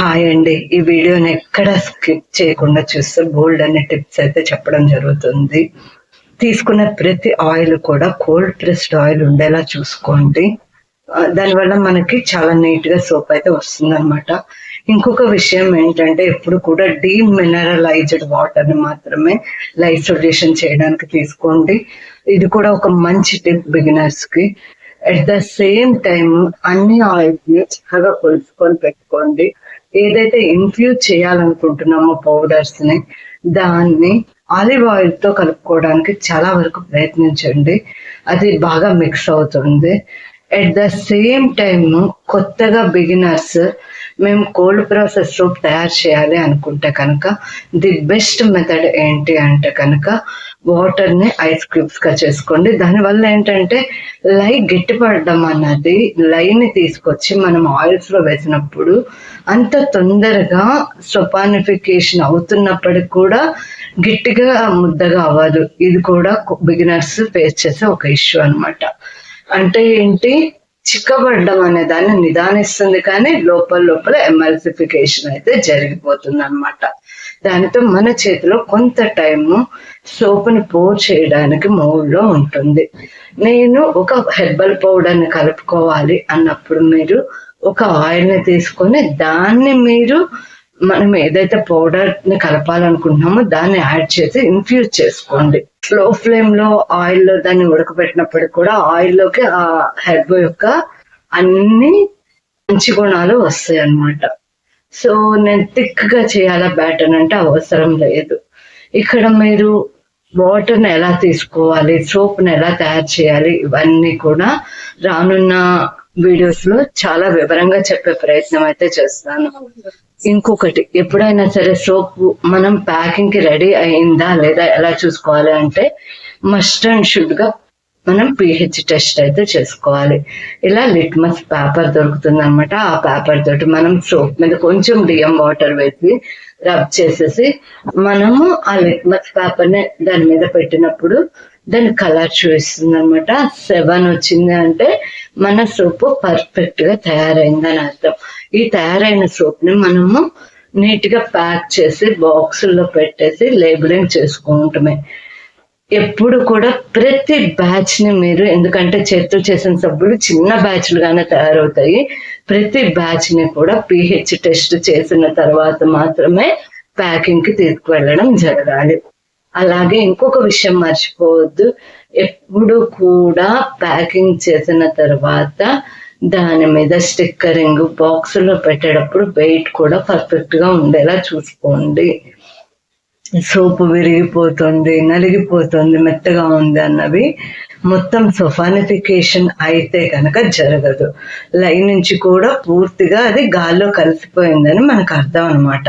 Hi అండి. ఈ వీడియోని ఎక్కడ స్కిప్ చేయకుండా చూస్తే బోల్డ్ అనే టిప్స్ అయితే చెప్పడం జరుగుతుంది. తీసుకున్న ప్రతి ఆయిల్ కూడా కోల్డ్ ప్రెస్డ్ ఆయిల్ ఉండేలా చూసుకోండి. దానివల్ల మనకి చాలా నీట్గా సోప్ అయితే వస్తుంది అనమాట ఇంకొక విషయం ఏంటంటే ఎప్పుడు కూడా డీమినరలైజ్డ్ వాటర్ని మాత్రమే లైఫ్ సొల్యూషన్ చేయడానికి తీసుకోండి. ఇది కూడా ఒక మంచి టిప్ బిగినర్స్కి. అట్ ద సేమ్ టైం అన్ని ఆయిల్స్ని చక్కగా కొలుసుకొని పెట్టుకోండి. ఏదైతే ఇన్ఫ్యూజ్ చేయాలనుకుంటున్నామో పౌడర్స్ని దాన్ని ఆలివ్ ఆయిల్తో కలుపుకోవడానికి చాలా వరకు ప్రయత్నించండి. అది బాగా మిక్స్ అవుతుంది. అట్ ద సేమ్ టైమ్ కొత్తగా బిగినర్స్ మేము కోల్డ్ ప్రాసెస్ సూప్ తయారు చేయాలి అనుకుంటే కనుక ది బెస్ట్ మెథడ్ ఏంటి అంటే కనుక వాటర్ని ఐస్ క్యూబ్స్గా చేసుకోండి. దానివల్ల ఏంటంటే లై గట్టిపడడం అన్నది లైని తీసుకొచ్చి మనం ఆయిల్స్లో వేసినప్పుడు అంత తొందరగా సొపానిఫికేషన్ అవుతున్నప్పటికి కూడా గట్టిగా ముద్దగా అవ్వదు. ఇది కూడా బిగినర్స్ ఫేస్ చేసే ఒక ఇష్యూ అన్నమాట. అంటే ఏంటి? చిక్కబడడం అనే దాన్ని నిదానిస్తుంది కానీ లోపల లోపల ఎమల్సిఫికేషన్ అయితే జరిగిపోతుంది అనమాట దానితో మన చేతిలో కొంత టైము సోపుని పోర్ చేయడానికి మూడ్లో ఉంటుంది. నేను ఒక హెర్బల్ పౌడర్ని కలుపుకోవాలి అన్నప్పుడు మీరు ఒక ఆయిల్ని తీసుకొని దాన్ని మీరు మనం ఏదైతే పౌడర్ని కలపాలనుకుంటున్నామో దాన్ని యాడ్ చేసి ఇన్ఫ్యూజ్ చేసుకోండి. స్లో ఫ్లేమ్లో ఆయిల్లో దాన్ని ఉడకబెట్టినప్పుడు కూడా ఆయిల్లోకి ఆ హెర్బ్ యొక్క అన్ని మంచి గుణాలు వస్తాయి అన్నమాట సో నేను థిక్గా చేయాలా బ్యాటర్ అంటే అవసరం లేదు. ఇక్కడ మీరు వాటర్ని ఎలా తీసుకోవాలి సోప్ని ఎలా తయారు చేయాలి ఇవన్నీ కూడా రానున్న వీడియోస్లో చాలా వివరంగా చెప్పే ప్రయత్నం అయితే చేస్తాను. ఇంకొకటి ఎప్పుడైనా సరే సోప్ మనం ప్యాకింగ్కి రెడీ అయిందా లేదా ఎలా చూసుకోవాలి అంటే మస్ట్ అండ్ షుడ్గా మనం పిహెచ్ టెస్ట్ అయితే చేసుకోవాలి. ఇలా లిట్మస్ పేపర్ దొరుకుతుంది అనమాట ఆ పేపర్ తోటి మనం సోప్ మీద కొంచెం డిఎం వాటర్ వేసి రబ్ చేసేసి మనము ఆ లిట్మస్ పేపర్ని దాని మీద పెట్టినప్పుడు దాని కలర్ చూపిస్తుంది అనమాట సెవెన్ వచ్చింది అంటే మన సోప్ పర్ఫెక్ట్గా తయారైందని అర్థం. ఈ తయారైన సోప్ని మనము నీట్గా ప్యాక్ చేసి బాక్సుల్లో పెట్టేసి లేబులింగ్ చేసుకుంటమే. ఎప్పుడు కూడా ప్రతి బ్యాచ్ని మీరు ఎందుకంటే చేతితో చేసిన సబ్బులు చిన్న బ్యాచ్లుగానే తయారవుతాయి. ప్రతి బ్యాచ్ని కూడా పిహెచ్ టెస్ట్ చేసిన తర్వాత మాత్రమే ప్యాకింగ్కి తీసుకువెళ్ళడం జరగాలి. అలాగే ఇంకొక విషయం మర్చిపోవద్దు. ఎప్పుడు కూడా ప్యాకింగ్ చేసిన తర్వాత దాని మీద స్టిక్కరింగ్ బాక్స్లో పెట్టేటప్పుడు వెయిట్ కూడా పర్ఫెక్ట్గా ఉండేలా చూసుకోండి. సోపు విరిగిపోతుంది నలిగిపోతుంది మెత్తగా ఉంది అన్నవి మొత్తం సొఫానిఫికేషన్ అయితే కనుక జరగదు. లైన్ నుంచి కూడా పూర్తిగా అది గాల్లో కలిసిపోయిందని మనకు అర్థం అనమాట